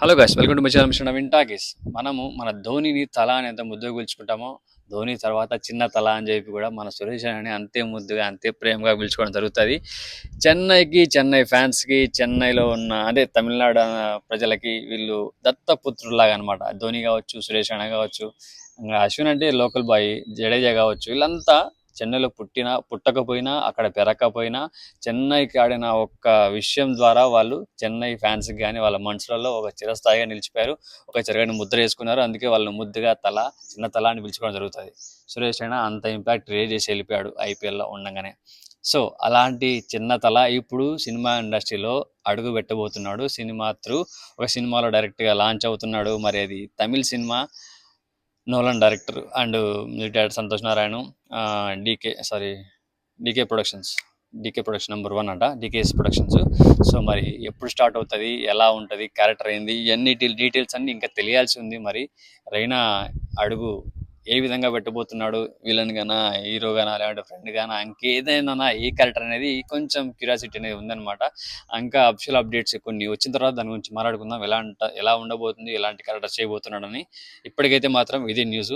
Hello guys welcome to my channel Naveen talkies మనము మన ధోనిని తల అని ఎంత ముద్దుగా పిలుచుకుంటామో ధోని తర్వాత చిన్న తల అని చెప్పి కూడా మన సురేష్ అని అంతే ముద్దుగా అంతే ప్రేమగా పిలుచుకోవడం జరుగుతుంది. చెన్నైకి చెన్నై ఫ్యాన్స్కి చెన్నైలో ఉన్న అదే తమిళనాడు ప్రజలకి వీళ్ళు దత్తపుత్రులాగా అనమాట ధోని కావచ్చు సురేష్ అన్న కావచ్చు ఇంకా అశ్విన్ అంటే లోకల్ బాయ్ జడేజా కావచ్చు వీళ్ళంతా చెన్నైలో పుట్టిన పుట్టకపోయినా అక్కడ పెరగకపోయినా చెన్నైకి ఆడిన ఒక్క విషయం ద్వారా వాళ్ళు చెన్నై ఫ్యాన్స్ కానీ వాళ్ళ మనసులలో ఒక చిరస్థాయిగా నిలిచిపోయారు. ఒక చిరగని ముద్ర వేసుకున్నారు. అందుకే వాళ్ళు ముద్దుగా తల చిన్న తల అని పిలుచుకోవడం జరుగుతుంది. సురేష్ అయినా అంత ఇంపాక్ట్ క్రియేట్ చేసి వెళ్ళిపోయాడు ఐపీఎల్లో ఉండగానే. సో అలాంటి చిన్న తల ఇప్పుడు సినిమా ఇండస్ట్రీలో అడుగు పెట్టబోతున్నాడు. సినిమా త్రూ ఒక సినిమాలో డైరెక్ట్గా లాంచ్ అవుతున్నాడు. మరి అది Tamil cinema. Nolan director and music director Santosh Narayana DK sorry DK productions DK production number one అంట డీకేఎస్ ప్రొడక్షన్స్. సో మరి ఎప్పుడు స్టార్ట్ అవుతుంది ఎలా ఉంటుంది క్యారెక్టర్ ఏంది ఇవన్నీ డీటెయిల్స్ అన్నీ ఇంకా తెలియాల్సి ఉంది. మరి రైనా అడుగు ఏ విధంగా పెట్టబోతున్నాడు? విలన్ గానా హీరో గానా లేదంటే ఫ్రెండ్ గానా? ఇంకేదైనా ఏ క్యారెక్టర్ అనేది కొంచెం క్యూరియాసిటీ అనేది ఉందన్నమాట. ఇంకా అఫిషియల్ అప్డేట్స్ కొన్ని వచ్చిన తర్వాత దాని గురించి మాట్లాడుకుందాం. ఎలా ఎలా ఉండబోతుంది? ఎలాంటి క్యారెక్టర్ చేయబోతున్నాడని. ఇప్పటికైతే మాత్రం ఇదే న్యూస్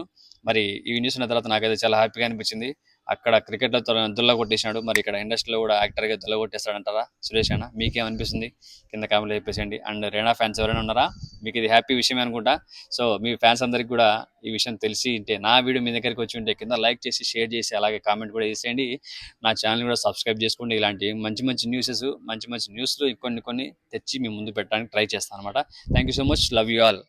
మరి ఈ న్యూస్ ఉన్న తర్వాత నాకైతే చాలా హ్యాపీగా అనిపించింది. అక్కడ క్రికెట్లో దుల్ల కొట్టేశాడు మరి ఇక్కడ ఇండస్ట్రీలో కూడా యాక్టర్గా దుల్ల కొట్టేస్తాడంటారా? సురేష్ అన్న మీకేమనిపిస్తుంది కింద కామెంట్లో చెప్పేసేయండి. అండ్ రేణా ఫ్యాన్స్ ఎవరైనా ఉన్నారా? మీకు ఇది హ్యాపీ విషయమే అనుకుంటా. సో మీ ఫ్యాన్స్ అందరికి కూడా ఈ విషయం తెలిసి ఉంటే నా వీడియో మీ దగ్గరికి వచ్చి ఉంటే కింద లైక్ చేసి షేర్ చేసి అలాగే కామెంట్ కూడా చేసేయండి. నా ఛానల్ కూడా సబ్స్క్రైబ్ చేసుకోండి. ఇలాంటి మంచి మంచి న్యూసెస్ మంచి మంచి న్యూస్లు కొన్ని కొన్ని తెచ్చి మీ ముందు పెట్టడానికి ట్రై చేస్తాను అనమాట thank you so much love you all